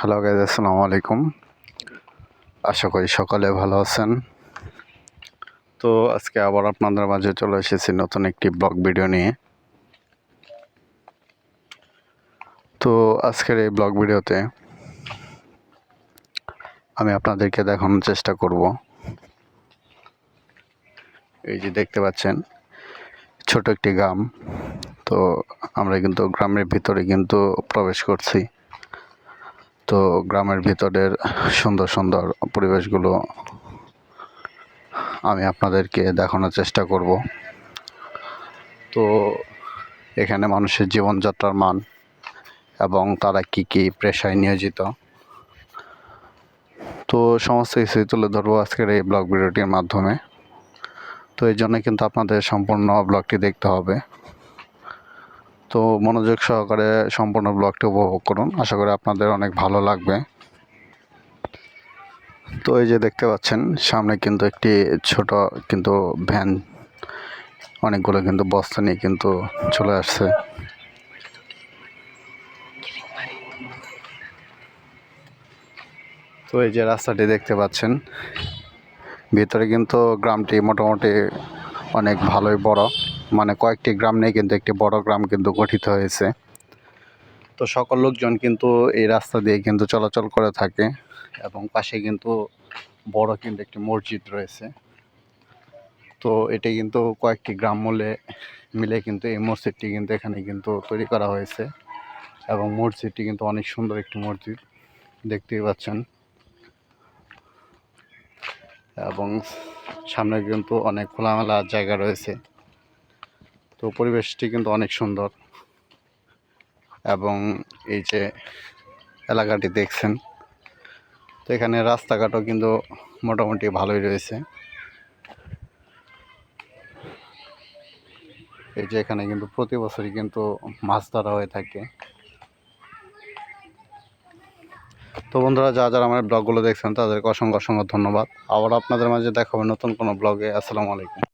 Hello guys আসসালামু আলাইকুম আশা করি সকলে ভালো আছেন। তো আজকে আবার আপনাদের মাঝে চলে এসেছি নতুন একটি ব্লগ ভিডিও নিয়ে। তো আজকের এই ব্লগ ভিডিওতে আমি আপনাদেরকে দেখানোর চেষ্টা করব। এই যে দেখতে পাচ্ছেন, ছোট একটি গ্রাম। তো আমরা কিন্তু গ্রামের ভিতরে কিন্তু প্রবেশ করছি। তো গ্রামের ভিতরের সুন্দর সুন্দর পরিবেশগুলো আমি আপনাদেরকে দেখানোর চেষ্টা করব। তো এখানে মানুষের জীবনযাত্রার মান এবং তারা কি কি পেশায় নিয়োজিত। তো সমস্ত কিছুই তুলে ধরবো আজকের এই ব্লগ ভিডিওটির মাধ্যমে। তো এই জন্য কিন্তু আপনাদের সম্পূর্ণ ব্লগটি দেখতে হবে। তো মনোযোগ সহকারে সম্পূর্ণ ব্লগটি উপভোগ করুন। আশা করি আপনাদের অনেক ভালো লাগবে। তো এই যে দেখতে পাচ্ছেন, সামনে কিন্তু একটি ছোট কিন্তু ভ্যান, অনেকগুলো কিন্তু বস্তা নিয়ে কিন্তু চলে আসছে। তো এই যে রাস্তাটি দেখতে পাচ্ছেন, ভিতরে কিন্তু গ্রামটি মোটামুটি অনেক ভালোই বড়। মানে কয়েকটি গ্রাম নিয়ে কিন্তু একটি বড় গ্রাম কিন্তু গঠিত হয়েছে। তো সকল লোকজন কিন্তু এই রাস্তা দিয়ে কিন্তু চলাচল করে থাকে এবং পাশে কিন্তু বড় কিন্তু একটি মসজিদ রয়েছে। তো এটি কিন্তু কয়েকটি গ্রাম মূলে মিলে কিন্তু এই মসজিদটি কিন্তু এখানে কিন্তু তৈরি করা হয়েছে এবং মসজিদটি কিন্তু অনেক সুন্দর একটি মসজিদ দেখতেই পাচ্ছেন। এবং সামনে কিন্তু অনেক খোলামেলা জায়গা রয়েছে। তো পরিবেশটি কিন্তু অনেক সুন্দর। এবং এই যে এলাকাটি দেখছেন, তো এখানে রাস্তাঘাটও কিন্তু মোটামুটি ভালোই রয়েছে। এই যে এখানে কিন্তু প্রতি বছরই কিন্তু মাছ ধরা হয়ে থাকে। তো বন্ধুরা যা যারা আমার ব্লগগুলো দেখছেন, তাদেরকে অসংখ্য অসংখ্য ধন্যবাদ। আবার আপনাদের মাঝে দেখা হবে নতুন কোনো ব্লগে। আসসালামু আলাইকুম।